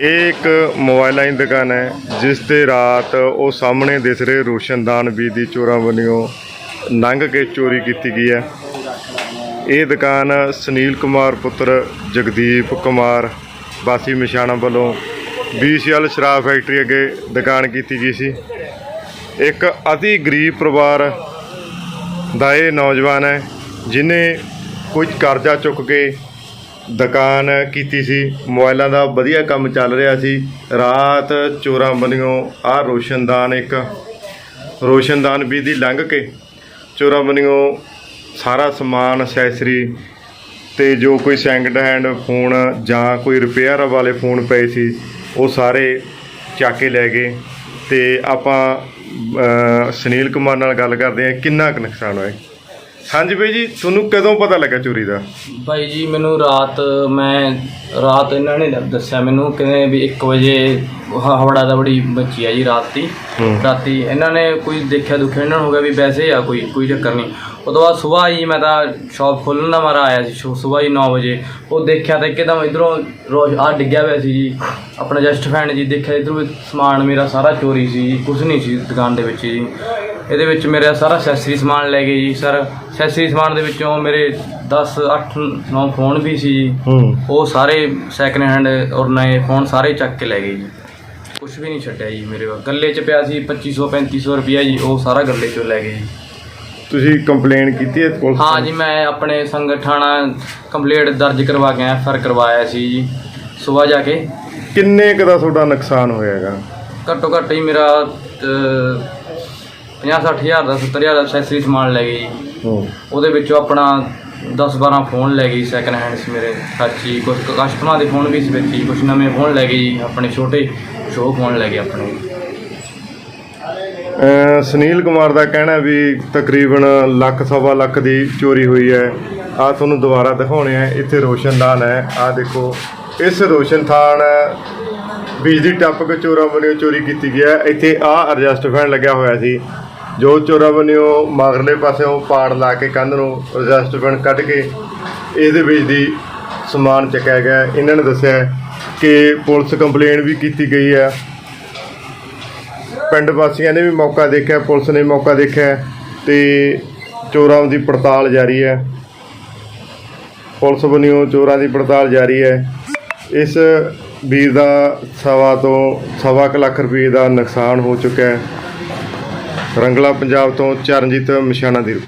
ਇਹ ਇੱਕ ਮੋਬਾਈਲਾਂ ਦੀ ਦੁਕਾਨ ਹੈ, ਜਿਸ ਤੇ ਰਾਤ ਉਹ ਸਾਹਮਣੇ ਦਿਸ ਰਹੇ ਰੋਸ਼ਨਦਾਨ ਵੀ ਦੀ ਚੋਰਾਂ ਵੱਲੋਂ ਲੰਘ ਕੇ ਚੋਰੀ ਕੀਤੀ ਗਈ ਹੈ। ਇਹ ਦੁਕਾਨ ਸੁਨੀਲ ਕੁਮਾਰ ਪੁੱਤਰ ਜਗਦੀਪ ਕੁਮਾਰ ਵਾਸੀ ਮਿਸ਼ਾਣਾ ਵੱਲੋਂ ਬੀਸੀਐਲ ਸ਼ਰਾਬ ਫੈਕਟਰੀ ਅੱਗੇ ਦੁਕਾਨ ਕੀਤੀ ਗਈ ਸੀ। ਇੱਕ ਅਤੀ ਗਰੀਬ ਪਰਿਵਾਰ ਦਾ ਇਹ ਨੌਜਵਾਨ ਹੈ, ਜਿਨੇ ਕੁਝ ਕਰਜ਼ਾ ਚੁੱਕ ਕੇ ਦੁਕਾਨ ਕੀਤੀ ਸੀ ਮੋਬਾਈਲਾਂ ਦਾ ਵਧੀਆ ਕੰਮ ਚੱਲ ਰਿਹਾ ਸੀ। ਰਾਤ ਚੋਰਾਂ ਬੰਨਿਓ ਆਹ ਰੋਸ਼ਨਦਾਨ ਇੱਕ। ਰੋਸ਼ਨਦਾਨ ਵੀ ਦੀ ਲੰਘ ਕੇ ਚੋਰਾਂ ਬੰਨਿਓ, ਸਾਰਾ ਸਮਾਨ ਅਸੈਸਰੀ ਤੇ ਜੋ ਕੋਈ ਸੈਕਿੰਡ ਹੈਂਡ ਫੋਨ ਜਾਂ ਕੋਈ ਰਿਪੇਅਰ ਵਾਲੇ ਫੋਨ ਪਏ ਸੀ, ਉਹ ਸਾਰੇ ਚੱਕ ਕੇ ਲੈ ਗਏ। ਤੇ ਆਪਾਂ ਸੁਨੀਲ ਕੁਮਾਰ ਨਾਲ ਗੱਲ ਕਰਦੇ ਹਾਂ, ਕਿੰਨਾ ਕੁ ਨੁਕਸਾਨ ਹੋਇਆ? ਹਾਂਜੀ ਬਾਈ ਜੀ ਤੁਹਾਨੂੰ ਕਦੋਂ ਪਤਾ ਲੱਗਾ ਚੋਰੀ ਦਾ? ਭਾਈ ਜੀ ਮੈਨੂੰ ਰਾਤ ਮੈਂ ਰਾਤ ਇਹਨਾਂ ਨੇ ਦੱਸਿਆ ਮੈਨੂੰ ਕਹਿੰਦੇ ਵੀ 1 ਵਜੇ ਹਵੜਾ ਦਾ ਬੜੀ ਬੱਚੀ ਆ ਜੀ ਰਾਤੀ ਹੂੰ। ਰਾਤੀ ਇਹਨਾਂ ਨੇ ਕੋਈ ਦੇਖਿਆ ਦੁਖਿਆ ਇਹਨਾਂ ਨੂੰ ਹੋ ਗਿਆ ਵੀ ਵੈਸੇ ਆ ਕੋਈ ਕੋਈ ਚੱਕਰ ਨਹੀਂ। ਉਹ ਤੋਂ ਬਾਅਦ ਸਵੇਰ ਹੀ ਮੈਂ ਤਾਂ ਸ਼ਾਪ ਖੋਲ੍ਹਣ ਦਾ ਮਾਰਾ ਆਇਆ ਸੀ ਸਵੇਰ ਹੀ 9 ਵਜੇ। ਉਹ ਦੇਖਿਆ ਤਾਂ ਇੱਕਦਮ ਇਧਰੋਂ ਰੋਜ਼ ਆ ਡਿੱਗਿਆ ਹੋਇਆ ਸੀ ਜੀ। ਆਪਣਾ ਜਸਟ ਫੈਨ ਜੀ ਦੇਖਿਆ ਇਧਰੋਂ ਸਮਾਨ ਮੇਰਾ ਸਾਰਾ ਚੋਰੀ ਸੀ ਜੀ ਕੁਝ ਨਹੀਂ ਸੀ ਦੁਕਾਨ ਦੇ ਵਿੱਚ ਜੀ। ਇਹਦੇ ਵਿੱਚ ਮੇਰਾ ਸਾਰਾ ਅਸੈਸਰੀ ਸਮਾਨ ਲੈ ਗਏ ਜੀ ਸਰ। ਅਸੈਸਰੀ ਸਮਾਨ ਦੇ ਵਿੱਚੋਂ ਮੇਰੇ 10 8 9 ਫੋਨ ਵੀ ਸੀ ਜੀ। ਹੂੰ। ਉਹ ਸਾਰੇ ਸੈਕਿੰਡ ਹੈਂਡ ਔਰ ਨਵੇਂ ਫੋਨ ਸਾਰੇ ਚੱਕ ਕੇ ਲੈ ਗਏ ਜੀ। ਕੁਝ ਵੀ ਨਹੀਂ ਛੱਡਿਆ ਜੀ ਮੇਰੇ ਕੋਲ। ਗੱਲੇ 'ਚ ਪਿਆ ਸੀ 2500 3500 ਰੁਪਿਆ ਜੀ ਉਹ ਸਾਰਾ ਗੱਲੇ 'ਚੋਂ ਲੈ ਗਏ ਜੀ। ਤੁਸੀਂ ਕੰਪਲੇਨ ਕੀਤੀ ਹੈ ਪੁਲਿਸ ਹਾਂ ਜੀ ਮੈਂ ਆਪਣੇ ਸੰਗਠਾਣਾ ਕੰਪਲੀਟ ਦਰਜ ਕਰਵਾ ਕੇ ਐਫਆਰ ਕਰਵਾਇਆ ਸੀ ਜੀ ਸਵੇਰ ਜਾ ਕੇ। ਕਿੰਨੇ ਕੁ ਦਾ ਤੁਹਾਡਾ ਨੁਕਸਾਨ ਹੋਇਆਗਾ ਘੱਟੋ ਘੱਟ ਹੀ ਮੇਰਾ 50 ਹਜ਼ਾਰ ਦਾ 70000 ਦਾ ਅਸੈਸਰੀ ਸਮਾਨ ਲੈ ਗਏ ਜੀ ਹੂੰ। ਉਹਦੇ ਵਿੱਚੋਂ ਆਪਣਾ 10-12 ਫੋਨ ਲੈ ਗਈ ਸੈਕਿੰਡ ਹੈਂਡ ਸੀ ਮੇਰੇ ਸੱਚੀ। ਕੁਝ ਕਸਟਮਰਾਂ ਦੇ ਫੋਨ ਵੀ ਸੀ ਵਿੱਚ ਹੀ ਕੁਝ ਨਵੇਂ ਫੋਨ ਲੈ ਗਈ ਆਪਣੇ ਛੋਟੇ ਸ਼ੋ ਫੋਨ ਲੈ ਗਏ ਆਪਣੇ। ਅਹ ਸੁਨੀਲ ਕੁਮਾਰ ਦਾ ਕਹਿਣਾ ਵੀ ਤਕਰੀਬਨ ਲੱਖ ਸਵਾ ਲੱਖ ਦੀ ਚੋਰੀ ਹੋਈ ਹੈ। ਆ ਤੁਹਾਨੂੰ ਦੁਬਾਰਾ ਦਿਖਾਉਣੇ ਆ ਇੱਥੇ ਰੋਸ਼ਨਦਾਨ ਹੈ। ਆ ਦੇਖੋ ਇਸ ਰੋਸ਼ਨਥਾਨ ਬਿਜਲੀ ਟੱਪ ਕੇ ਚੋਰਾਂ ਵੱਲੋਂ ਚੋਰੀ ਕੀਤੀ ਗਿਆ। ਇੱਥੇ ਆ ਐਡਜਸਟ ਫੈਨ ਲੱਗਿਆ ਹੋਇਆ ਸੀ। ਜੋ ਚੋਰਾਂ ਵੱਲੋਂ ਮਗਰਲੇ ਪਾਸਿਓਂ ਪਾੜ ਲਾ ਕੇ ਕੰਧ ਨੂੰ ਐਡਜਸਟ ਫੈਨ ਕੱਢ ਕੇ ਇਹਦੇ ਵਿੱਚ ਦੀ ਸਮਾਨ ਚੱਕਿਆ ਗਿਆ। ਇਹਨਾਂ ਨੇ ਦੱਸਿਆ ਕਿ ਪੁਲਿਸ ਕੰਪਲੇਂਟ ਵੀ ਕੀਤੀ ਗਈ ਹੈ। ਪਿੰਡ ਵਾਸੀਆਂ ਨੇ ਵੀ ਮੌਕਾ ਦੇਖਿਆ, ਪੁਲਿਸ ਨੇ ਮੌਕਾ ਦੇਖਿਆ ਤੇ ਚੋਰਾਂ ਦੀ ਪੜਤਾਲ ਜਾਰੀ ਹੈ। ਪੁਲਿਸ ਵੱਲੋਂ ਚੋਰਾਂ ਦੀ ਪੜਤਾਲ ਜਾਰੀ ਹੈ। ਇਸ ਵੀਰ ਦਾ ਸਵਾ ਤੋਂ ਸਵਾ ਕੁ ਲੱਖ ਰੁਪਏ ਦਾ ਨੁਕਸਾਨ ਹੋ ਚੁੱਕਾ ਹੈ। ਰੰਗਲਾ ਪੰਜਾਬ ਤੋਂ ਚਰਨਜੀਤ ਮਿਸ਼ਾਣਾ ਦੀ